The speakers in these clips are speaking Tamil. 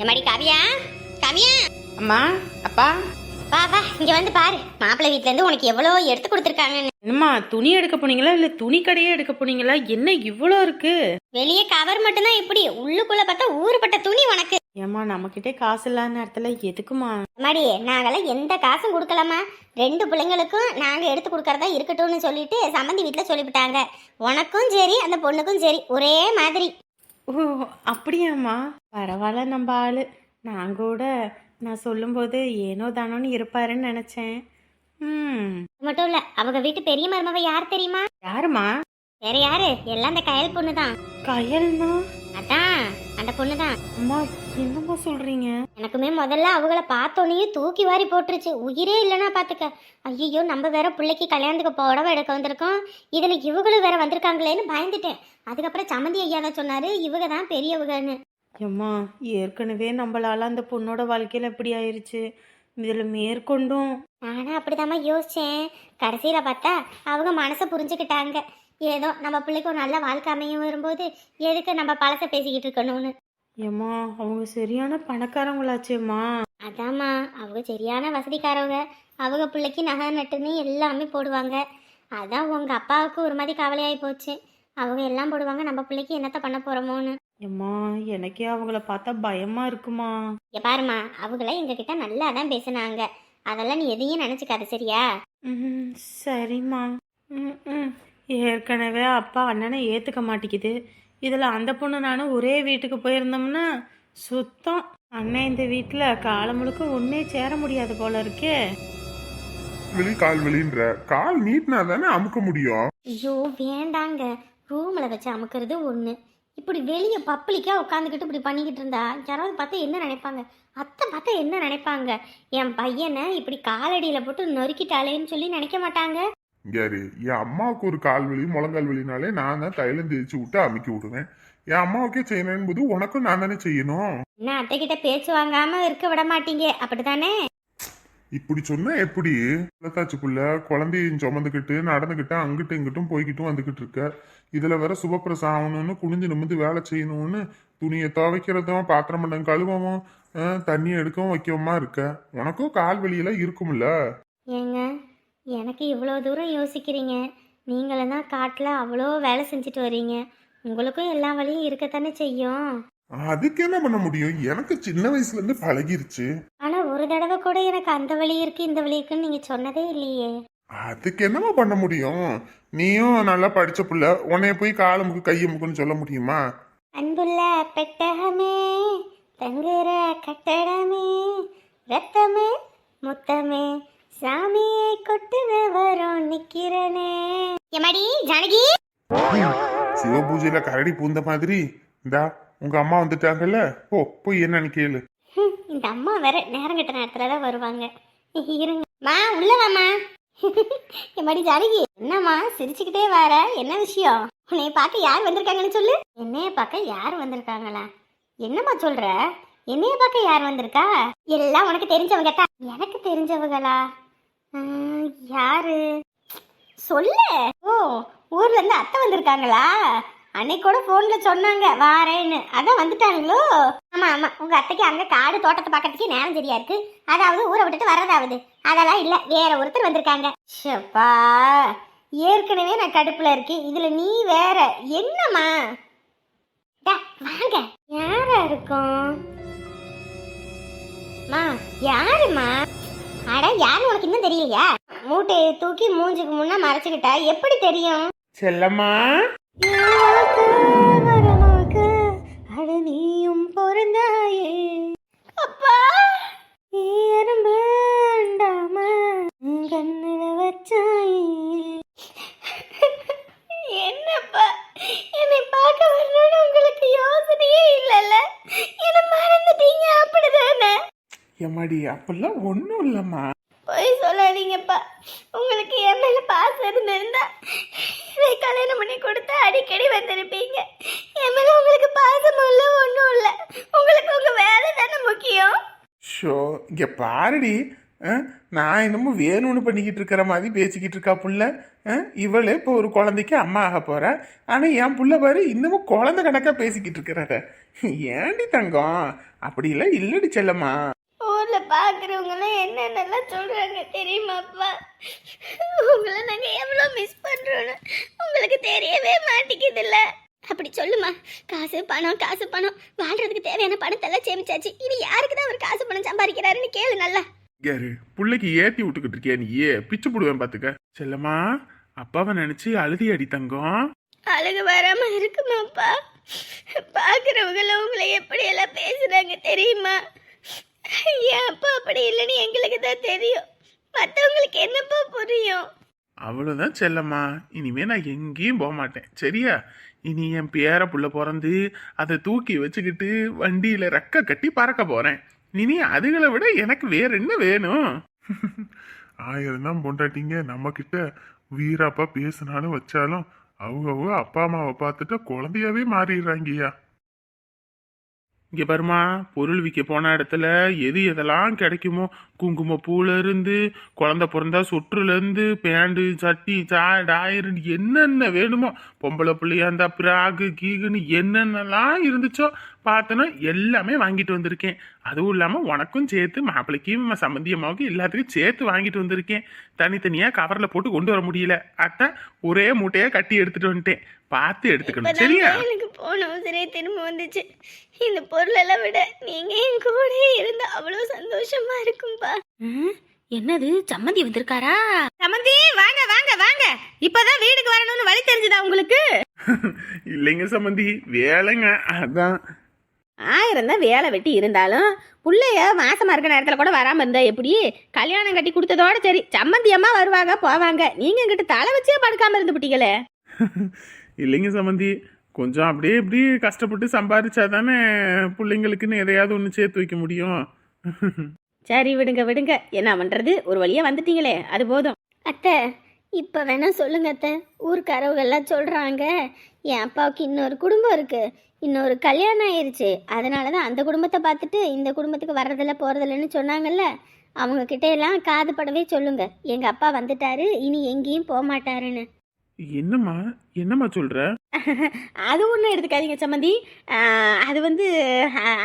எம்மாடி காவியா? காவியா? அம்மா அப்பா. வா வா இங்க வந்து பாரு. மாப்பிள்ளை வீட்ல இருந்து உனக்கு எவ்வளோ எடுத்து கொடுத்துருக்காங்கன்னு. என்னம்மா துணி எடுக்க போனீங்களா? இல்ல துணி கடையே எடுக்க போனீங்களா? என்ன இவ்வளோ இருக்கு? வெளியே கவர் மட்டும்தான் இப்படி. உள்ளுக்குள்ள பார்த்தா ஊறுபட்ட துணி உனக்கு. ஏம்மா நம்மக்கிட்டே காசு இல்லாத நேரத்துல எதுக்குமா அம்மாடி நாங்கெல்லாம் எந்த காசும் கொடுக்கலாமா ரெண்டு பிள்ளைங்களுக்கும் நாங்க எடுத்து கொடுக்கறதா இருக்கட்டும்னு சொல்லிட்டு சம்மந்தி வீட்டுல சொல்லிவிட்டாங்க. உனக்கும் சரி அந்த பொண்ணுக்கும் சரி ஒரே மாதிரி. ஓ அப்படியாம்மா? பரவாயில்ல நம்ம ஆளு. நான் கூட நான் சொல்லும்போது ஏனோ தானோன்னு இருப்பாருன்னு நினச்சேன். ம். மட்டும் இல்ல அவங்க வீட்டு பெரிய மருமவ யார் தெரியுமா? யாரும்மா? வேற யாரு? எல்லாம் அந்த கயல் பொண்ணு தான் கயல்னா? அதான் அந்த பொண்ணு தான் அம்மா என்னம்மா சொல்றீங்க? எனக்குமே முதல்ல அவங்கள பார்த்தோன்னே தூக்கி வாரி போட்டுருச்சு. உயிரே இல்லைன்னா பார்த்துக்க ஐயோ நம்ம வேற பிள்ளைக்கு கல்யாணத்துக்கு புடவை எடுக்க வந்திருக்கோம். இதில் இவங்களும் வேற வந்திருக்காங்களேன்னு பயந்துட்டேன். அதுக்கப்புறம் சம்மந்தி ஐயா தான் சொன்னாரு இவங்க தான் பெரியவங்கன்னு. அம்மா ஏற்கனவே நம்மளால அந்த பொண்ணோட வாழ்க்கையில் எப்படி ஆயிருச்சு. இதில் மேற்கொண்டும். நானும் அப்படிதாம்மா யோசிச்சேன். கடைசியில் பார்த்தா அவங்க மனசை புரிஞ்சுக்கிட்டாங்க. ஏதோ நம்ம பிள்ளைக்கு ஒரு நல்ல வாழ்க்கை அமையும் வரும்போது எதுக்கு நம்ம பழசை பேசிக்கிட்டு இருக்கணும்னு. ஏம்மா அவங்க சரியான பணக்காரங்களாச்சேம்மா. அதாம்மா அவங்க சரியான வசதிக்காரவங்க. அவங்க பிள்ளைக்கு நகை நட்டுன்னு எல்லாமே போடுவாங்க. அதான் உங்கள் அப்பாவுக்கு ஒரு மாதிரி கவலையாகி போச்சு. அவங்க எல்லாம் போடுவாங்க நம்ம பிள்ளைக்கு என்னத்த பண்ண போகிறோமோன்னு ஏம்மா எனக்கே அவங்கள பார்த்தா பயமா இருக்குமா? இங்க பாருமா அவங்கள எங்ககிட்ட நல்லா தான் பேசுனாங்க. அதெல்லாம் நீ எதையும் நினச்சிக்காத சரியா? ம் சரிம்மா. ம் ம் ஏற்கனவே அப்பா அண்ணனை ஏற்றுக்க மாட்டேங்குது. இதில் அந்த பொண்ணு நானும் ஒரே வீட்டுக்கு போயிருந்தோம்னா சுத்தம். அண்ணன் இந்த வீட்டில் காலம் முழுக்க ஒன்றே சேர முடியாது போல இருக்கே. வெளி கால் வெளின்ற. கால் நீட்டினா தானே அமுக்க முடியும்? ஐயோ வேண்டாங்க. ரூமில் வச்சு அமுக்கிறது ஒன்று இப்படி வெளியே பப்ளிக்காக உட்காந்துக்கிட்டு இப்படி பண்ணிக்கிட்டு இருந்தா யாராவது பார்த்தா என்ன நினைப்பாங்க? அத்தை பார்த்தா என்ன நினைப்பாங்க? என் பையனை இப்படி காலடியில் போட்டு நொறுக்கிட்டாளேன்னு சொல்லி நினைக்க மாட்டாங்க. யாரு என் அம்மாவுக்கு ஒரு கால் வலி முழங்கால் வலினாலே நான் தான் தைலம் தேய்ச்சி விட்டு அமுக்கி விடுவேன். என் அம்மாவுக்கே செய்யணும் போது உனக்கும் நான் தானே செய்யணும்? என்ன அத்தைக்கிட்ட பேச்சு வாங்காம இருக்க விட மாட்டீங்க. அப்படிதானே இப்படி சொன்னா எப்படி? குளத்தாச்சுக்குள்ள குழந்தையும் சுமந்துக்கிட்டு நடந்துக்கிட்டு அங்கிட்டும் இங்கிட்டும் போய்கிட்டும் வந்துகிட்டு இருக்க. இதுல வேற சுபப்பிரசம் ஆகணும்னு குனிஞ்சு நிமிந்து வேலை செய்யணும்னு துணியை துவைக்கிறதும் பாத்திரம் பண்ண கழுவவும் தண்ணி எடுக்கவும் வைக்கவுமா இருக்க? உனக்கும் கால் வலியெல்லாம் இருக்கும்ல? ஏங்க எனக்கு இவ்வளோ தூரம் யோசிக்கிறீங்க. நீங்களும் தான் காட்டில் அவ்வளோ வேலை செஞ்சுட்டு வரீங்க. உங்களுக்கும் எல்லா வழியும் இருக்கத்தானே செய்யும். அதுக்கு என்ன பண்ண முடியும்? எனக்கு சின்ன வயசுல இருந்து பழகிருச்சு. ஆனால் ஒரு தடவை கூட எனக்கு அந்த வழி இருக்கு இந்த வழி இருக்குன்னு நீங்கள் சொன்னதே இல்லையே. அதுக்கு என்னமா பண்ண முடியும்? நீயும் நல்லா படிச்ச புள்ள உன்னைய போய் காலமுக்கு கையமுக்குன்னு சொல்ல முடியுமா? அன்புள்ள பெட்டகமே தங்குற கட்டடமே ரத்தமே முத்தமே சாமியை கொட்டுன வரும் நிக்கிறனே. எமாடி ஜானகி? சிவபூஜையில கரடி பூந்த மாதிரி. இந்தா உங்க அம்மா வந்துட்டாங்கல்ல? போ போய் என்னன்னு கேளு. இந்த அம்மா வேற நேரம் கட்ட நேரத்துல தான் வருவாங்க. இருங்க. மா உள்ள வாமா எம்மாடி ஜானகி என்னம்மா சிரிச்சுக்கிட்டே வர? என்ன விஷயம்? உன்னைய பார்க்க யார் வந்திருக்காங்கன்னு சொல்லு. என்னைய பார்க்க யார் வந்திருக்காங்களா? என்னம்மா சொல்ற? என்னைய பார்க்க யார் வந்திருக்கா? எல்லாம் உனக்கு தெரிஞ்சவங்க தான். எனக்கு தெரிஞ்சவங்களா? யாரு? சொல்லு. ஓ ஊர்ல இருந்து அத்தை வந்திருக்காங்களா? அன்னைக்கு கூட போன்ல சொன்னாங்க வாரேன்னு. அதான் வந்துட்டாங்களோ? ஆமா ஆமா. உங்க அத்தைக்கு அங்க காடு தோட்டத்தை பார்க்கறதுக்கே நேரம் சரியா இருக்கு. அதாவது ஊரை விட்டுட்டு வர்றதாவது. அதெல்லாம் இல்ல வேற ஒருத்தர் வந்திருக்காங்க. ஷப்பா ஏற்கனவே நான் கடுப்புல இருக்கேன். இதுல நீ வேற. என்னம்மா? வாங்க. யாரா இருக்கும்? மா யாருமா அட யாரு உனக்கு இன்னும் தெரியலையா? மூட்டையை தூக்கி மூஞ்சுக்கு முன்ன மறைச்சுக்கிட்டா எப்படி தெரியும்? செல்லம்மா. நீயும் பிறந்தாயே அப்பா அண்டாம கண்ணுல வச்சாயே. என்னப்பா? என்னை பார்க்க வரணும்னு உங்களுக்கு யோசனையே இல்லைல்ல? என்ன மறந்துட்டீங்க அப்படிதானே? எம்மாடி அப்பெல்லாம் ஒன்றும் இல்லம்மா. போய் சொல்லாதீங்கப்பா. உங்களுக்கு என் மேல பாசம் இருந்திருந்தா இதை கல்யாணம் பண்ணி கொடுத்தா அடிக்கடி வந்திருப்பீங்க. என் மேல உங்களுக்கு பாசமும் இல்லை ஒன்றும் இல்லை. உங்களுக்கு உங்க வேலை தானே முக்கியம்? ஷோ இங்க பாருடி. அஹ், நான் என்னமோ வேணும்னு பண்ணிக்கிட்டு இருக்கிற மாதிரி பேசிக்கிட்டு இருக்கா புள்ள. அஹ், இவளே இப்போ ஒரு குழந்தைக்கு அம்மா ஆக போறா. ஆனா என் புள்ள பாரு இன்னமும் குழந்தை கணக்கா பேசிக்கிட்டு இருக்கிறார. ஏண்டி தங்கம்? அப்படிலாம் இல்லடி செல்லம்மா. ஊர்ல பாக்குறவங்களாம் என்னென்னலாம் சொல்றாங்க தெரியுமாப்பா உங்களை நாங்க எவ்வளவு மிஸ் பண்றோம்னு உங்களுக்கு தெரியவே மாட்டேங்குதுல்ல. அப்படி சொல்லுமா காசு பணம் காசு பணம் வாழ்றதுக்கு தேவையான பணத்தை எல்லாம் சேமிச்சாச்சு. இனி யாருக்கு தான் அவர் காசு பணம் சம்பாதிக்கிறாருன்னு கேளு நல்லா. யாரு புள்ளைக்கு ஏத்தி விட்டுக்கிட்டு இருக்கியா நீ? பிச்சு போடுவேன் பாத்துக்க. செல்லம்மா அப்பாவை நினைச்சு அழுதி அடி தங்கம். அழகு வராம இருக்குமாப்பா? பாக்குறவங்கள உங்களை எப்படி எல்லாம் பேசுறாங்க தெரியுமா? அப்பா அப்படி இல்லைன்னு எங்களுக்கு தான் தெரியும். மற்றவங்களுக்கு என்னப்பா புரியும்? அவ்வளவுதான் செல்லம்மா. இனிமே நான் எங்கேயும் போக மாட்டேன். சரியா? இனி என் பேர புள்ள பிறந்து அதை தூக்கி வச்சுக்கிட்டு வண்டியில ரெக்க கட்டி பறக்க போறேன். இனி அதுகளை விட எனக்கு வேற என்ன வேணும்? ஆயிரம் தான் பொண்டாட்டிங்க. நம்ம கிட்ட வீராப்பா பேசினாலும் வச்சாலும் அவங்க அவங்க அப்பா அம்மாவை பார்த்துட்டு குழந்தையாவே மாறிடுறாங்கய்யா. இங்கே பாருமா பொருள் விற்க போன இடத்துல எது எதெல்லாம் கிடைக்குமோ குங்குமப்பூல குழந்த குழந்தை பிறந்தா சொற்றுலருந்து பேண்டு சட்டி சா டாயர் என்னென்ன வேணுமோ பொம்பளை பிள்ளையா இருந்தா பிராகு கீகுன்னு என்னென்னலாம் இருந்துச்சோ பார்த்தனா எல்லாமே வாங்கிட்டு வந்திருக்கேன். அதுவும் இல்லாமல் உனக்கும் சேர்த்து மாப்பிள்ளைக்கும் சம்பந்தியமாவுக்கு எல்லாத்துக்கும் சேர்த்து வாங்கிட்டு வந்திருக்கேன். தனித்தனியாக கவரில் போட்டு கொண்டு வர முடியல. அத்தை ஒரே மூட்டையாக கட்டி எடுத்துகிட்டு வந்துட்டேன். பார்த்து எடுத்துக்கணும் சரியா? எனக்கு போன உசிரே திரும்ப வந்துச்சு. இந்த பொருளெல்லாம் விட நீங்க என் கூட இருந்தா அவ்வளவு சந்தோஷமா இருக்கும்பா. என்னது? சம்மந்தி வந்திருக்காரா? சம்மந்தி வாங்க வாங்க வாங்க. இப்பதான் வீட்டுக்கு வரணும்னு வழி தெரிஞ்சுதா உங்களுக்கு? இல்லைங்க சம்பந்தி வேலைங்க அதான். ஆயிரம் தான் வேலை வெட்டி இருந்தாலும் புள்ளைய மாசமா இருக்க நேரத்துல கூட வராம இருந்தா எப்படி? கல்யாணம் கட்டி கொடுத்ததோட சரி சம்மந்தி அம்மா வருவாங்க போவாங்க. நீங்க எங்கிட்ட தலை வச்சே படுக்காம இருந்து விட்டீங்களே இல்லைங்க சம்மந்தி கொஞ்சம் அப்படியே இப்படி கஷ்டப்பட்டு சம்பாரிச்சா தானே பிள்ளைங்களுக்குன்னு எதையாவது ஒன்று சேர்த்து வைக்க முடியும். சரி விடுங்க விடுங்க. என்ன பண்றது? ஒரு வழியா வந்துட்டீங்களே. அது போதும். அத்தை இப்போ வேணா சொல்லுங்க அத்தை. ஊர்க்காரவங்க எல்லாம் சொல்றாங்க. என் அப்பாவுக்கு இன்னொரு குடும்பம் இருக்கு. இன்னொரு கல்யாணம் ஆயிருச்சு. அதனால தான் அந்த குடும்பத்தை பார்த்துட்டு இந்த குடும்பத்துக்கு வர்றதில்ல போறதில்லன்னு சொன்னாங்கல்ல. அவங்க கிட்ட எல்லாம் காது படவே சொல்லுங்க. எங்க அப்பா வந்துட்டாரு. இனி எங்கேயும் போக மாட்டாருன்னு என்னம்மா? என்னம்மா சொல்ற? அது ஒன்றும் எடுத்துக்காதீங்க சம்மந்தி. அது வந்து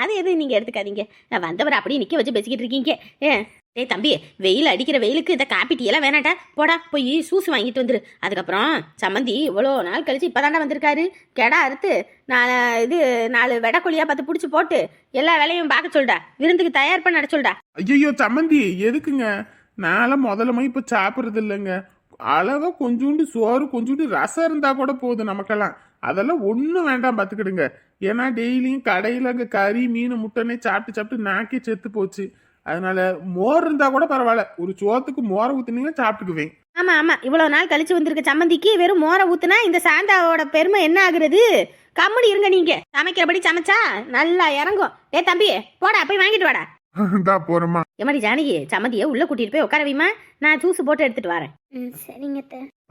அது எதுவும் நீங்கள் எடுத்துக்காதீங்க. நான் வந்தவர் அப்படியே நிற்க வச்சு பேசிக்கிட்டு இருக்கீங்க. ஏ டேய் தம்பி வெயில் அடிக்கிற வெயிலுக்கு இந்த காப்பி வேணாட்டா போடா போய் சூஸ் வாங்கிட்டு வந்துரு. அதுக்கப்புறம் சம்மந்தி இவ்வளோ நாள் கழிச்சு இப்போதாண்டா வந்திருக்காரு. கெடா அறுத்து நான் இது நாலு வெடக்கொழியா பார்த்து பிடிச்சி போட்டு எல்லா வேலையும் பார்க்க சொல்டா. விருந்துக்கு தயார் பண்ண சொல்டா. ஐயோ சம்மந்தி எதுக்குங்க? நான்லாம் முதல்லமா இப்போ சாப்பிட்றது இல்லைங்க. அளவாக கொஞ்சோண்டு சோறு கொஞ்சோண்டு ரசம் இருந்தால் கூட போதும் நமக்கெல்லாம். அதெல்லாம் ஒன்றும் வேண்டாம் பார்த்துக்கிடுங்க ஏன்னா டெய்லியும் கடையில் அங்கே கறி மீன் முட்டைனே சாப்பிட்டு சாப்பிட்டு நாக்கே செத்து போச்சு. அதனால மோர் இருந்தால் கூட பரவாயில்ல. ஒரு சோத்துக்கு மோரை ஊற்றுனீங்கன்னா சாப்பிட்டுக்குவேன். ஆமாம் ஆமாம் இவ்வளோ நாள் கழிச்சு வந்திருக்க சம்மந்திக்கு வெறும் மோரை ஊற்றுனா இந்த சாந்தாவோட பெருமை என்ன ஆகுறது? கம்முடி இருங்க நீங்கள் சமைக்கிறபடி சமைச்சா நல்லா இறங்கும். ஏ தம்பி போடா போய் வாங்கிட்டு வாடா. இந்தா போறோமா எம்மாடி ஜானகி சம்மந்தியை உள்ள கூட்டிட்டு போய் உட்கார வைமா நான் ஜூஸ் போட்டு எடுத்துட்டு வரேன். சரிங்க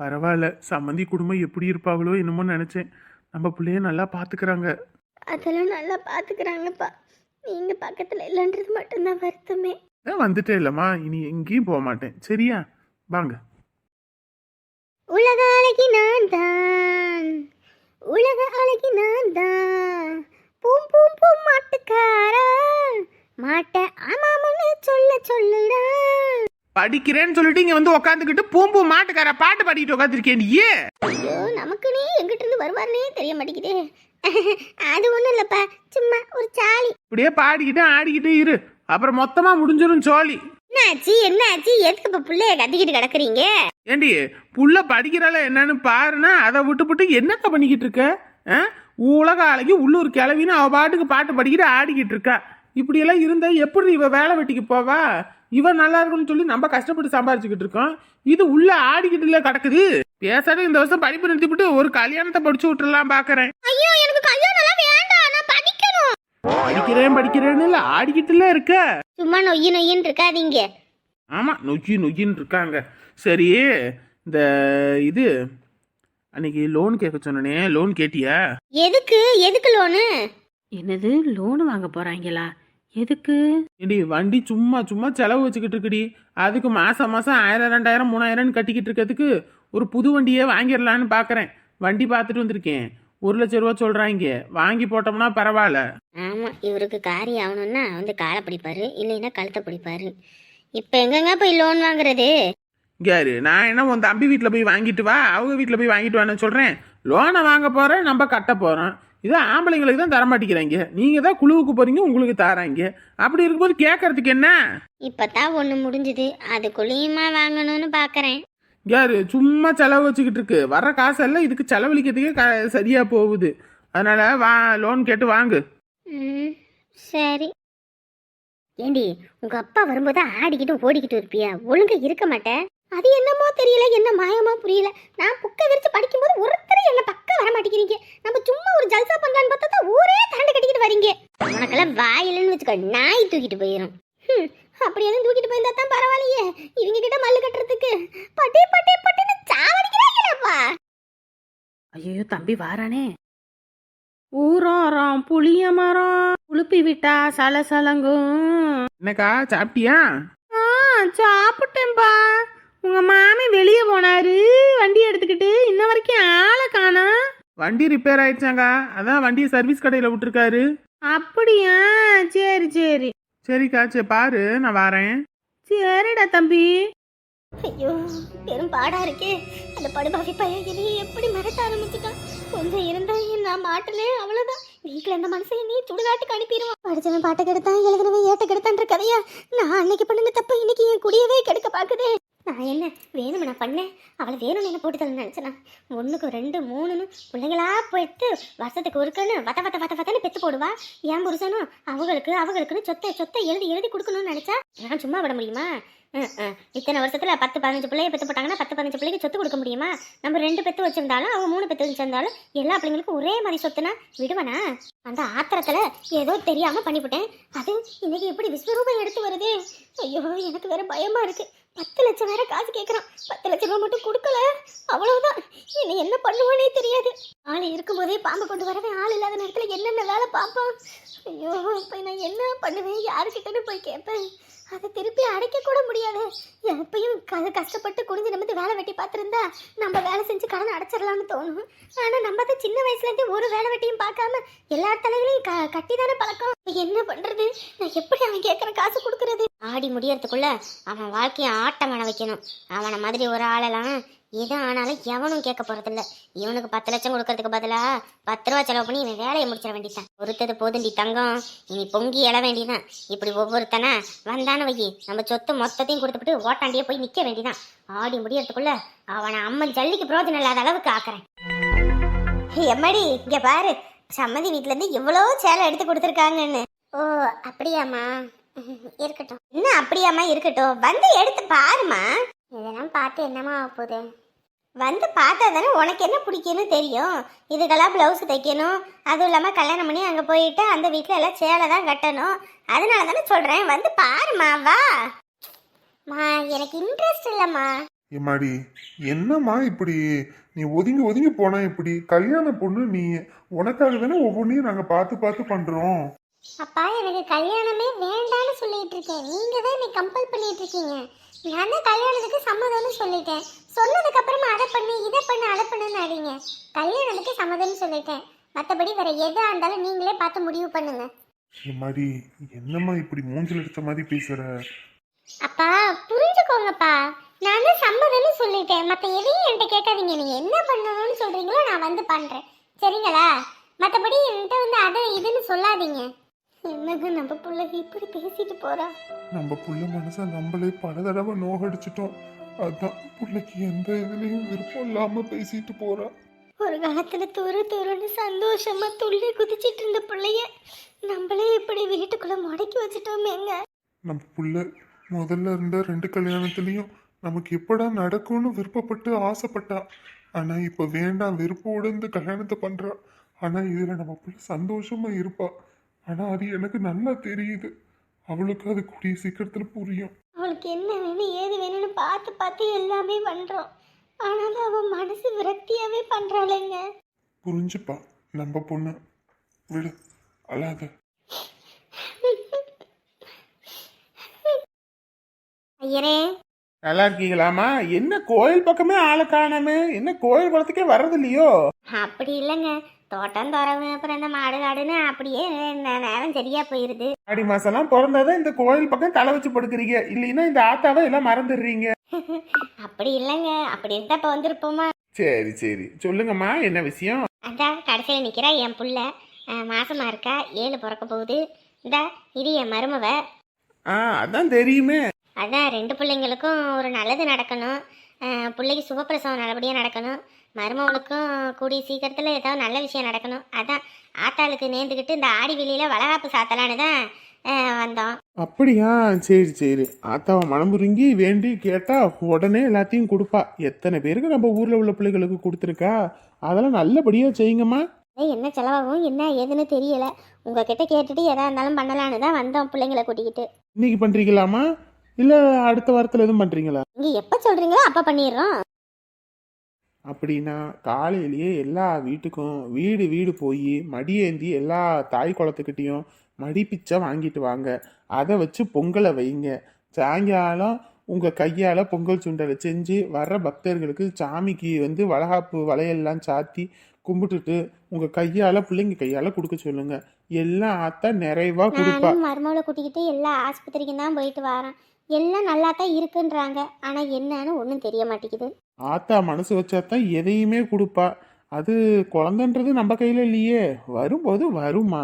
பரவாயில்ல. சம்மந்தி குடும்பம் எப்படி இருப்பாங்களோ என்னமோ நினைச்சேன். நம்ம பிள்ளைய நல்லா பாத்துக்கிறாங்க. அதெல்லாம் நல்லா பாத்துக்கிறாங்கப்பா. நீங்க பக்கத்துல இல்லைன்றது மட்டும்தான் வருத்தமே. நான் வந்துட்டே இல்லம்மா. இனி எங்கேயும் போக மாட்டேன். சரியா? வாங்க. உலக அழகி நான் தான். உலக அழகி நான் தான். பூம் பூம் பூம் மாட்டுக்காரா. மாட்ட. ஆமாமன்னு சொல்ல சொல்லுடா. படிக்கிறேன்னு சொல்லிட்டு இங்க வந்து உட்காந்துக்கிட்டு பூம்பூ மாட்டுக்கார பாட்டு பாடிட்டு உட்காந்துருக்கேன் நீ. ஐயோ நமக்குனே எங்கிட்ட இருந்து வருவாருனே தெரிய மாட்டேங்குதே. அது ஒண்ணும் இல்லப்பா. சும்மா ஒரு சாலி. இப்படியே பாடிக்கிட்டு ஆடிக்கிட்டு இரு. அப்புறம் மொத்தமா முடிஞ்சிரும் சோழி என்னாச்சு என்னாச்சு? எதுக்கு இப்ப பிள்ளைய கத்திக்கிட்டு கிடக்குறீங்க? ஏண்டி புள்ள படிக்கிறாள என்னன்னு பாருன்னா அதை விட்டுப்புட்டு என்னத்த பண்ணிக்கிட்டு இருக்க? ஆ? உலக அழகி உள்ளூர் கிளவின்னு அவ பாட்டுக்கு பாட்டு படிக்கிட்டு ஆடிக்கிட்டு இருக்கா. இப்படியெல்லாம் இருந்தா எப்படி இவ வேலை வெட்டிக்கு போவா? இவ நல்லா இருக்குன்னு சொல்லி நம்ம கஷ்டப்பட்டு சம்பாரிச்சுக்கிட்டு இருக்கோம். இது உள்ள ஆடிக்கிட்டுல கிடக்குது. பேசாத இந்த வருஷம் படிப்பு நிறுத்திவிட்டு ஒரு கல்யாணத்தை படிச்சு விட்டுறலாம் பாக்குறேன். ஐயோ எனக்கு கல்யாணம் வேண்டாம். நான் படிக்கணும். படிக்கிறேன் படிக்கிறேன்னு இல்ல ஆடிக்கிட்டுல இருக்க. சும்மா நொய்யு நொய்யின்னு இருக்காதீங்க. ஆமா நொச்சி நொச்சின்னு இருக்காங்க. சரி இந்த இது அன்னைக்கு லோன் கேட்க சொன்னனே லோன் கேட்டியா? எதுக்கு? எதுக்கு லோனு என்னது லோன் வாங்க போறாங்களா? எதுக்கு? ஏடி வண்டி சும்மா சும்மா செலவு வச்சுக்கிட்டு இருக்குடி. அதுக்கு மாசம் மாசம் ஆயிரம் ரெண்டாயிரம் மூணாயிரம்னு கட்டிக்கிட்டு இருக்கிறதுக்கு ஒரு புது வண்டியே வாங்கிடலான்னு பார்க்கறேன் வண்டி பார்த்துட்டு வந்திருக்கேன். ஒரு லட்ச ரூபா சொல்றாங்க. வாங்கி போட்டோம்னா பரவாயில்ல. ஆமா இவருக்கு காரியம் ஆகணும்னா வந்து காலை பிடிப்பாரு இல்லைன்னா கழுத்தை பிடிப்பாரு. இப்போ எங்கங்க போய் லோன் வாங்குறது? கேரு நான் என்ன உன் தம்பி வீட்டில் போய் வாங்கிட்டு வா அவங்க வீட்டில் போய் வாங்கிட்டு வான்னு சொல்கிறேன் லோனை வாங்க போகிறேன் நம்ம கட்ட போகிறோம் இது ஆம்பளைங்களுக்கு தான் தர மாட்டேங்கிறாங்க. நீங்கள் தான் குழுவுக்கு போகிறீங்க உங்களுக்கு தராங்க. அப்படி இருக்கும்போது கேட்கறதுக்கு என்ன? இப்பதான் ஒண்ணு முடிஞ்சுது. அதுக்குள்ளேயுமா வாங்கணும்னு பாக்குறேன். யாரு? சும்மா செலவு வச்சுக்கிட்டு இருக்கு. வர்ற காசெல்லாம் இதுக்கு செலவழிக்கிறதுக்கே க சரியாக போகுது. அதனால் வா லோன் கேட்டு வாங்கு. ம் சரி. ஏண்டி உங்க அப்பா வரும்போது ஆடிக்கிட்டு ஓடிக்கிட்டு இருப்பியா? ஒழுங்கா இருக்க மாட்டேன் அது என்னமோ தெரியல என்ன மாயமா புரியல. நான் புக்கை விரிச்சு படிக்கும்போது ஒருத்தர் என்ன பக்கம் வர மாட்டேங்கிறீங்க. நம்ம சும்மா ஒரு ஜல்சா பண்ணலான்னு பார்த்தா தான் ஊரே தாண்டு கட்டிக்கிட்டு வரீங்க. உனக்கெல்லாம் வாயிலன்னு வச்சுக்கோ நாய் தூக்கிட்டு போயிடும் ஹம், அப்படி எதுவும் தூக்கிட்டு போயிருந்தா தான் பரவாயில்லையே. இவங்க கிட்ட மல்லு கட்டுறதுக்கு. பட்டே பட்டே பட்டேன்னு சாவடிக்கிறாங்களேப்பா ஐயோ தம்பி வாரானே. ஊரோரம் புளிய மரம் உளுப்பி விட்டா சலசலங்கும். என்னக்கா சாப்பிட்டியா? ஆ சாப்பிட்டேன்பா. உங்க மாமி வெளியே போனாரு. வண்டி எடுத்துக்கிட்டு இன்ன வரைக்கும் ஆளை காணோம் வண்டி ரிப்பேர் ஆயிடுச்சாங்க. அதான் வண்டியை சர்வீஸ் கடையில் விட்டுருக்காரு. அப்படியா? சரி சரி. சரிக்கா சரி பாரு நான் வரேன். சரிடா தம்பி. ஐயோ பெரும் பாடா இருக்கே. அந்த படுபாவி பையன் என்னைய எப்படி மிரட்ட ஆரம்பிச்சுட்டான்? கொஞ்சம் இருந்தா நான் மாட்டலே அவ்வளவுதான். வீட்டுல இந்த மனுஷன் நீ சுடுகாட்டுக்கு அனுப்பிடுவான். படிச்சவன் பாட்டை கெடுத்தான் எழுதுனவன் ஏட்ட கெடுத்தான்ற கதையா? நான் அன்னைக்கு பண்ணுன தப்பு இன்னைக்கு என் குடியவே கெடுக்க பாக்குதே நான் என்ன? வேணும்? நான் பண்ணேன். அவளை வேணும்னு என்ன போட்டு தரேன் நினைச்சனா? ஒன்றுக்கு ரெண்டு மூணுன்னு பிள்ளைங்களா போயிட்டு வருஷத்துக்கு ஒருக்கன்னு வத்த வத்த வத்த வத்தன்னு பெத்து போடுவா. என் புருஷனும் அவங்களுக்கு அவங்களுக்குன்னு சொத்தை சொத்தை எழுதி எழுதி கொடுக்கணும்னு நினச்சா நான் சும்மா விட முடியுமா? இத்தனை வருஷத்துல பத்து பதினஞ்சு பிள்ளைய பெற்று போட்டாங்கன்னா பத்து பதினஞ்சு பிள்ளைக்கு சொத்து கொடுக்க முடியுமா? நம்ம ரெண்டு பெத்து வச்சிருந்தாலும் அவங்க மூணு பெத்து வச்சிருந்தாலும் எல்லா பிள்ளைங்களுக்கும் ஒரே மாதிரி சொத்துனா விடுவனா? அந்த ஆத்திரத்துல ஏதோ தெரியாம பண்ணிவிட்டேன். அது இன்னைக்கு எப்படி விஸ்வரூபம் எடுத்து வருது. ஐயோ எனக்கு வேற பயமா இருக்கு. பத்து லட்சம் வேற காசு கேட்குறான் பத்து லட்சம் ரூபா மட்டும் கொடுக்கல. அவ்வளவுதான். இனி என்ன பண்ணுவானே தெரியாது. ஆள் இருக்கும்போதே பாம்பு கொண்டு வரவே ஆள் இல்லாத நேரத்தில் என்னென்ன வேலை பார்ப்பான்? ஐயோ இப்போ நான் என்ன பண்ணுவேன்? யாருக்கிட்டன்னு போய் கேட்பேன். அதை திருப்பி அடைக்க கூட முடியாது. எப்பயும் க கஷ்டப்பட்டு குனிஞ்சு நம்ம வேலை வெட்டி பார்த்துருந்தா நம்ம வேலை செஞ்சு கடனை அடைச்சிடலாம்னு தோணும். ஆனால் நம்ம தான் சின்ன வயசுலேருந்தே ஒரு வேலை வெட்டியும் பார்க்காம எல்லா தலைகளையும் க கட்டி தானே பழக்கம்? என்ன பண்ணுறது நான் எப்படி அவன் கேட்குற காசு கொடுக்கறது? ஆடி முடியறதுக்குள்ள அவன் வாழ்க்கையை ஆட்டம் காண வைக்கணும். அவனை மாதிரி ஒரு ஆளெல்லாம் எது ஆனாலும் எவனும் கேட்க போறதில்ல. இவனுக்கு பத்து லட்சம் கொடுக்கறதுக்கு பதிலா பத்து ரூபா செலவு பண்ணி இவன் வேலையை முடிச்சிட வேண்டியதான் ஒருத்தது போதுண்டி தங்கம். இனி பொங்கி எழ வேண்டியதான் இப்படி ஒவ்வொருத்தனா வந்தான வையி. நம்ம சொத்து மொத்தத்தையும் கொடுத்துட்டு ஓட்டாண்டியே போய் நிக்க வேண்டியதான் ஆடி முடியறதுக்குள்ள அவனை அம்மன் ஜல்லிக்கு பிரோஜனம் இல்லாத அளவுக்கு ஆக்குறேன். எம்மடி இங்க பாரு. சம்மதி வீட்ல இருந்து எவ்வளோ சேலை எடுத்து கொடுத்துருக்காங்கன்னு. ஓ அப்படியாம்மா. இருக்கட்டும். என்ன அப்படியாம்மா இருக்கட்டும். வந்து எடுத்து பாருமா இதெல்லாம் பார்த்து என்னமா ஆக போகுது? வந்து பார்த்தா தானே உனக்கு என்ன பிடிக்கும்னு தெரியும். இதுக்கெல்லாம் ப்ளவுஸ் தைக்கணும். அதுவும் இல்லாமல் கல்யாணம் பண்ணி அங்கே போயிட்டு அந்த வீட்டில் எல்லாம் சேலை தான் கட்டணும். அதனால தானே சொல்கிறேன் வந்து பாருமா வா. மா எனக்கு இன்ட்ரெஸ்ட் இல்லைம்மா. எம்மாடி என்னம்மா இப்படி? நீ ஒதுங்கி ஒதுங்கி போனா இப்படி? கல்யாண பொண்ணு நீ. உனக்காக தானே ஒவ்வொன்றையும் நாங்க பார்த்து பார்த்து பண்றோம். அப்பா எனக்கு கல்யாணமே வேண்டான்னு சொல்லிட்டு இருக்கேன். நீங்க தான் என்னை கம்பல் பண்ணிட்டு இருக்கீங்க. நான் தான் கல்யாணத்துக்கு சம்மதம்னு சொல்லிட்டேன். சொன்னதுக்கு அப்புறமா அதை பண்ணு இதை பண்ணு அதை பண்ணுன்னு அடிங்க. கல்யாணத்துக்கு சம்மதம்னு சொல்லிட்டேன். மற்றபடி வேற எதா இருந்தாலும் நீங்களே பார்த்து முடிவு பண்ணுங்க. எம்மாடி என்னம்மா இப்படி மூஞ்சில் அடிச்ச மாதிரி பேசுற? அப்பா புரிஞ்சுக்கோங்கப்பா. நான் தான் சம்மதம்னு சொல்லிட்டேன். மற்ற எதையும் என்கிட்ட கேட்காதீங்க. நீங்க என்ன பண்ணணும்னு சொல்றீங்களோ நான் வந்து பண்றேன். சரிங்களா? மற்றபடி என்கிட்ட வந்து அதை இதுன்னு சொல்லாதீங்க. என்னங்க நம்ம பிள்ளைங்க இப்படி பேசிட்டு போறா? நம்ம புள்ள மனசை நம்மளே பல தடவை நோகடிச்சிட்டோம். அதான் பிள்ளைக்கு எந்த இதுலயும் விருப்பம் இல்லாம பேசிட்டு போறா. ஒரு காலத்துல துரு துருன்னு சந்தோஷமா துள்ளி குதிச்சிட்டு இருந்த பிள்ளைய நம்மளே இப்படி வீட்டுக்குள்ள முடக்கி வச்சுட்டோமேங்க. நம்ம புள்ள முதல்ல இருந்த ரெண்டு கல்யாணத்துலயும் நமக்கு எப்படா நடக்கும்னு விருப்பப்பட்டு ஆசைப்பட்டா. ஆனா இப்ப வேண்டாம் வெறுப்போட இந்த கல்யாணத்தை பண்றா. ஆனா இதுல நம்ம புள்ள சந்தோஷமா இருப்பா. ஆனா அது எனக்கு நல்லா தெரியுது. அவளுக்கு அது கூடிய சீக்கிரத்துல புரியும். அவளுக்கு என்ன வேணும் ஏது வேணும்னு பார்த்து பார்த்து எல்லாமே பண்றோம். ஆனாலும் அவ மனசு விரக்தியாவே பண்றாளேங்க. புரிஞ்சுப்பா நம்ம பொண்ணு. விடு அழாத. ஐயரே. நல்லா இருக்கீங்களாமா என்ன கோயில் பக்கமே ஆளை காணாம? என்ன கோயில் குளத்துக்கே வர்றது இல்லையோ? அப்படி இல்லைங்க. தோட்டம் துறவு அப்புறம் இந்த மாடு காடுன்னு அப்படியே நேரம் சரியா போயிருது. ஆடி மாசம்லாம் பிறந்தாதான் இந்த கோயில் பக்கம் தலை வச்சு படுக்கிறீங்க. இல்லைன்னா இந்த ஆத்தாவை எல்லாம் மறந்துடுறீங்க. அப்படி இல்லைங்க. அப்படி இருந்தா இப்போ வந்திருப்போமா? சரி சரி. சொல்லுங்கம்மா என்ன விஷயம்? அதான் கடைசியில் நிற்கிறா என் புள்ள. அஹ், மாசமா இருக்கா? ஏழு பிறக்க போகுது. இந்தா இது என் மருமவ. ஆ அதான் தெரியுமே. அதான் ரெண்டு பிள்ளைங்களுக்கும் ஒரு நல்லது நடக்கணும். பிள்ளைக்கு சுபப்பிரசவம் நல்லபடியாக நடக்கணும். மருமவளுக்கும் கூடிய சீக்கிரத்தில் ஏதாவது நல்ல விஷயம் நடக்கணும். அதான் ஆத்தாளுக்கு நேர்ந்துக்கிட்டு இந்த ஆடி வெளியில் வளகாப்பு சாத்தலான்னு தான் வந்தோம். அப்படியா? சரி சரி. ஆத்தாவை மனமுருங்கி வேண்டி கேட்டா உடனே எல்லாத்தையும் கொடுப்பா. எத்தனை பேருக்கு நம்ம ஊர்ல உள்ள பிள்ளைகளுக்கு கொடுத்துருக்கா? அதெல்லாம் நல்லபடியா செய்யுங்கம்மா. என்ன செலவாகும்? என்ன ஏதுன்னு தெரியல. உங்ககிட்ட கேட்டுட்டு எதா இருந்தாலும் பண்ணலான்னு தான் வந்தோம் பிள்ளைங்களை கூட்டிக்கிட்டு. இன்னைக்கு பண்றீங்களாமா இல்ல அடுத்த வாரத்துல எதுவும் பண்றீங்களா? நீங்கள் எப்போ சொல்கிறீங்களோ அப்போ பண்ணிடுறோம். அப்படின்னா காலையிலேயே எல்லா வீட்டுக்கும் வீடு வீடு போய் மடியேந்தி எல்லா தாய் குளத்துக்கிட்டேயும் மடி பிச்சை வாங்கிட்டு வாங்க. அதை வச்சு பொங்கலை வைங்க. சாயங்காலம் உங்கள் கையால் பொங்கல் சுண்டலை செஞ்சு வர்ற பக்தர்களுக்கு சாமிக்கு வந்து வளகாப்பு வளையல்லாம் சாத்தி கும்பிட்டுட்டு உங்கள் கையால் பிள்ளைங்க கையால் கொடுக்க சொல்லுங்க. எல்லாம் ஆத்தா நிறைவாக கொடுப்பா. மருமகளை கூட்டிக்கிட்டு எல்லா ஆஸ்பத்திரிக்கு தான் போயிட்டு வரேன். எல்லாம் நல்லா தான் இருக்குன்றாங்க. ஆனால் என்னன்னு ஒன்றும் தெரிய மாட்டேங்குது. ஆத்தா மனசு வச்சா தான் எதையுமே கொடுப்பா. அது குழந்தைன்றது நம்ம கையில் இல்லையே. வரும்போது வருமா?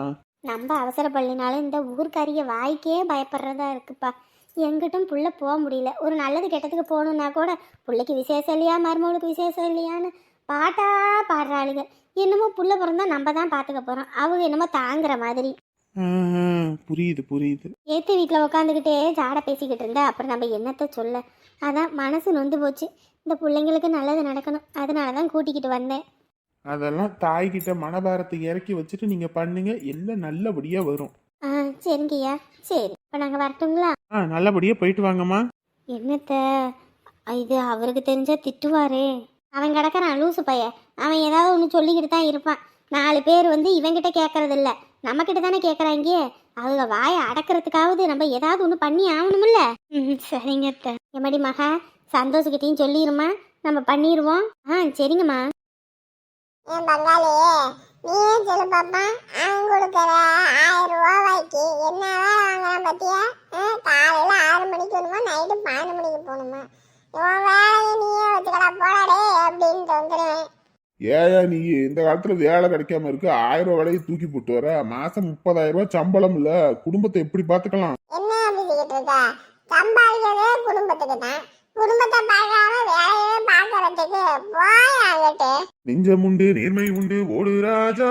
நம்ம அவசரப்பள்ளினாலும் இந்த ஊர்க்காரிய வாய்க்கே பயப்படுறதா இருக்குப்பா. எங்கிட்டும் புள்ள போக முடியல. ஒரு நல்லது கெட்டதுக்கு போகணுன்னா கூட பிள்ளைக்கு விசேஷம் இல்லையா மருமகளுக்கு விசேஷம் இல்லையான்னு பாட்டா பாடுறாளுங்க என்னமோ புள்ள பிறந்தா நம்ம தான் பார்த்துக்க போகிறோம் அவங்க என்னமோ தாங்குற மாதிரி. புரியுது புரியுது. ஏத்து வீட்டில் உட்காந்துக்கிட்டே ஜாட பேசிக்கிட்டு இருந்தா அப்புறம் நம்ம என்னத்த சொல்ல? அதான் மனசு நொந்து போச்சு. இந்த பிள்ளைங்களுக்கு நல்லது நடக்கணும். அதனால தான் கூட்டிக்கிட்டு வந்தேன். அதெல்லாம் தாய்கிட்ட மனபாரத்தை இறக்கி வச்சுட்டு நீங்க பண்ணுங்க. எல்லாம் நல்லபடியா வரும். ஆ சரிங்கய்யா. சரி இப்போ நாங்கள் வரட்டுங்களா? ஆ நல்லபடியா போயிட்டு வாங்கம்மா. என்னத்த? இது அவருக்கு தெரிஞ்சா திட்டுவாரே. அவன் கிடக்குறான் லூசு பையன். அவன் ஏதாவது ஒன்று சொல்லிக்கிட்டு தான் இருப்பான். நாலு பேர் வந்து இவங்கிட்ட கேட்கறது இல்ல நம்ம கிட்ட தானே கேட்குறாங்க அவங்க வாயை அடக்கிறதுக்காவது நம்ம ஏதாவது ஒன்று பண்ணி ஆகணுமில்ல. ம் சரிங்க எம்மடி மகா சந்தோஷக்கிட்டையும் சொல்லிடுமா நம்ம பண்ணிடுவோம் ஆ சரிங்கம்மா. என் பங்காளி நீயே சொல்லு பாப்பா? அவன் கொடுக்குற ஆயிரம் ரூபாய்க்கு என்ன வேலை வாங்குறான் பத்தியா? காலையில ஆறு மணிக்கு வருமா நைட்டு பன்னெண்டு மணிக்கு போகணுமா? உன் வேலையை நீயே வச்சுக்கடா போடாடே அப்படின்னு வந்துடுவேன் ஏயா நீ இந்த காலத்துல வேலை கிடைக்காம இருக்கு ஆயிரம் ரூபாய் வேலையை தூக்கி போட்டு வர மாசம் முப்பதாயிரம் ரூபாய் சம்பளம் இல்ல குடும்பத்தை எப்படி பாத்துக்கலாம்? என்ன தான். குடும்பத்தை பார்க்காம வேலையே பார்க்கறதுக்கு போயாகட்டு நெஞ்சம் உண்டு நேர்மை உண்டு ஓடு ராஜா.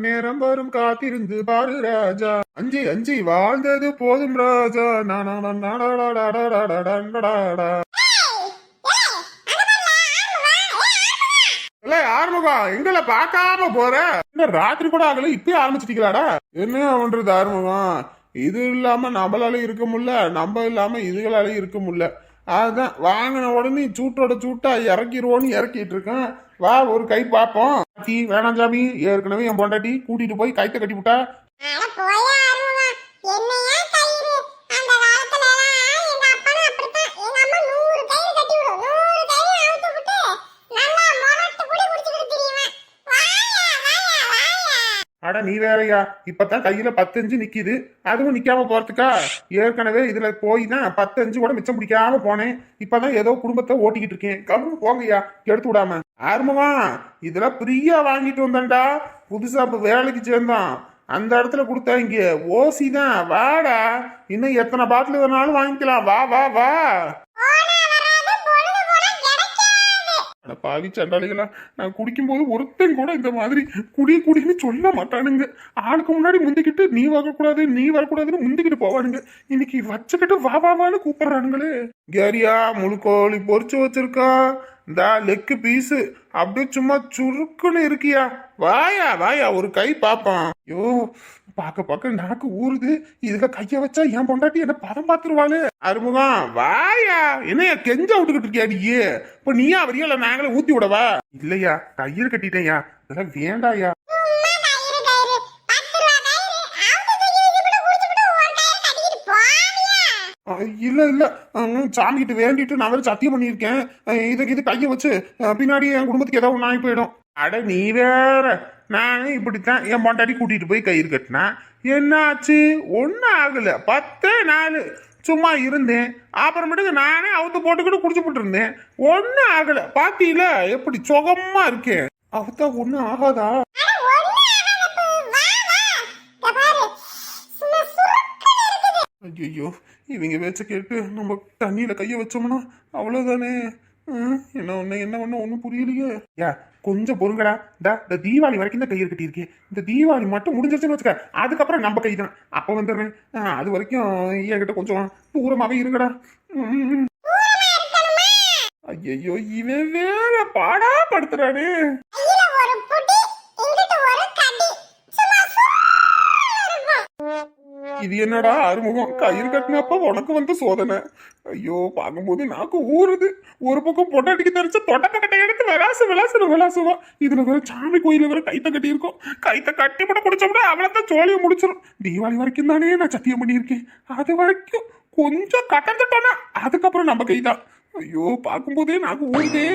நேரம் வரும் காத்திருந்து பாரு ராஜா. அஞ்சு அஞ்சி வாழ்ந்தது போதும் ராஜா. நானா நாடா இல்ல ஆறுமுகம் எங்களை பார்க்காம போற. என்ன ராத்திரி கூட ஆகல இப்பயே ஆரம்பிச்சிட்டீங்களாடா? என்ன பண்றது ஆறுமுகம் இது இல்லாம நம்மளால இருக்க முடியல நம்ம இல்லாம இதுகளால இருக்க முடியல. அதுதான் வாங்கின உடனே சூட்டோட சூட்டா இறக்கிடுவோன்னு இறக்கிட்டு இருக்கேன். வா ஒரு கை பார்ப்போம். வேணாம் சாமி ஏற்கனவே என் பொண்டாட்டி கூட்டிட்டு போய் கைத்த கட்டி விட்டா அட போயா அருவா என்னையா கயிறு அந்த காலத்துல எல்லாம் எங்க அப்பனும் அப்படித்தான் எங்க அம்மா நூறு கயிறு கட்டி விடும் நூறு கயிறு அவுத்து விட்டு நல்லா மொரட்டு புடி குடிச்சுக்கிட்டு தெரியுமா வாயா வாயா வாயா அட நீ வேறயா? இப்பதான் கையில பத்தஞ்சு நிக்குது. அதுவும் நிக்காம போறதுக்கா? ஏற்கனவே இதுல போய் தான் பத்தஞ்சு கூட மிச்சம் பிடிக்காம போனேன். இப்பதான் ஏதோ குடும்பத்தை ஓட்டிக்கிட்டு இருக்கேன். கம்மு போங்கய்யா. எடுத்து விடாம. ஆர்மவா இதெல்லாம் ஃப்ரீயா வாங்கிட்டு வந்தேன்டா. புதுசா இப்ப வேலைக்கு சேர்ந்தான். அந்த இடத்துல கொடுத்தாங்க ஓசி தான் வாடா. இன்னும் எத்தனை பாட்டில் வேணாலும் வாங்கிக்கலாம். வா வா வா. கிடைக்காது அட பாவி சண்டாளிகளா நான் குடிக்கும்போது ஒருத்தன் கூட இந்த மாதிரி குடி குடின்னு சொல்ல மாட்டானுங்க. ஆளுக்கு முன்னாடி முந்திக்கிட்டு நீ வரக்கூடாது நீ வரக்கூடாதுன்னு முந்திக்கிட்டு போவானுங்க. இன்னைக்கு வச்சுக்கிட்டு வா வா வான்னு கூப்பிடுறானுங்களே. கேரியா முழுக்கோழி பொறிச்சு வச்சிருக்கா. இந்த லெக்கு பீஸு. அப்படியே சும்மா சுருக்குன்னு இருக்கியா. வாயா வாயா ஒரு கை பாப்பான். ஐயோ பாக்க பாக்க நாக்கு ஊறுது. இதுல கைய வச்சா என் பொண்டாட்டி என்ன பதம் பார்த்துருவாளு. அறுமுகம் வாயா. என்னையா கெஞ்ச விட்டுக்கிட்டு இருக்கியா நீ? இப்ப நீயா வரியா? இல்ல நாங்களே ஊத்தி விடவா? இல்லையா கையில் கட்டிட்டேயா இதெல்லாம் வேண்டாயா இல்ல இல்ல. சாமி கிட்ட வேண்டிட்டு நான் வேற சத்தியம் பண்ணியிருக்கேன். இதுக்கு இது கையை வச்சு பின்னாடி என் குடும்பத்துக்கு ஏதாவது ஆகி போயிடும். அட நீ வேற. நான் இப்படித்தான் என் பொண்டாட்டி கூட்டிட்டு போய் கயிறு கட்டினேன் என்ன ஆச்சு ஒன்றும் ஆகல. பத்தே நாள் சும்மா இருந்தேன். அப்புறமேட்டுக்கு நானே அவுத்து போட்டுக்கிட்டு குடிச்சு இருந்தேன் ஒன்றும் ஆகல. பாத்தீல? எப்படி சுகமா இருக்கேன். அவுத்தா ஒன்றும் ஆகாதா? ஐயோ இவங்க பேச்ச கேட்டு நம்ம தண்ணியில கையை வச்சோம்னா அவ்வளோதானே என்ன ஒண்ணு என்ன ஒண்ணு ஒன்றும் புரியலையே. யா கொஞ்சம் பொறுங்கடா. டா இந்த தீபாவளி வரைக்கும் தான் கையில் கட்டியிருக்கேன் இந்த தீபாவளி மட்டும் முடிஞ்சிருச்சுன்னு வச்சுக்க அதுக்கப்புறம் நம்ம கை தான். அப்போ வந்துடுறேன். அது வரைக்கும் என்கிட்ட கொஞ்சம் தூரமாகவே இருங்கடா. ம். இவன் வேற பாடா படுத்துறானே. இது என்னடா அறுமுகம்? கயிறு கட்டினப்ப உனக்கு வந்து சோதனை. ஐயோ பார்க்கும்போது நாக்கு ஊறுது. ஒரு பக்கம் பொட்டாட்டிக்கு தெரிச்ச தொட்டப்பக்கட்டை எடுத்து விளாசு விளாசு விளாசுவோம் இதுல வேற சாமி கோயில வேற கைத்த கட்டி இருக்கும் கைத்த கட்டி மட்டும் குடிச்சோம்னா அவ்வளோதான் சோழியை முடிச்சிடும் தீபாவளி வரைக்கும் தானே நான் சத்தியம் பண்ணியிருக்கேன். அது வரைக்கும் கொஞ்சம் கட்டம் தட்டோம்னா அதுக்கப்புறம் நம்ம கைதான். ஐயோ பார்க்கும்போதே நாக்கு ஊறுதே.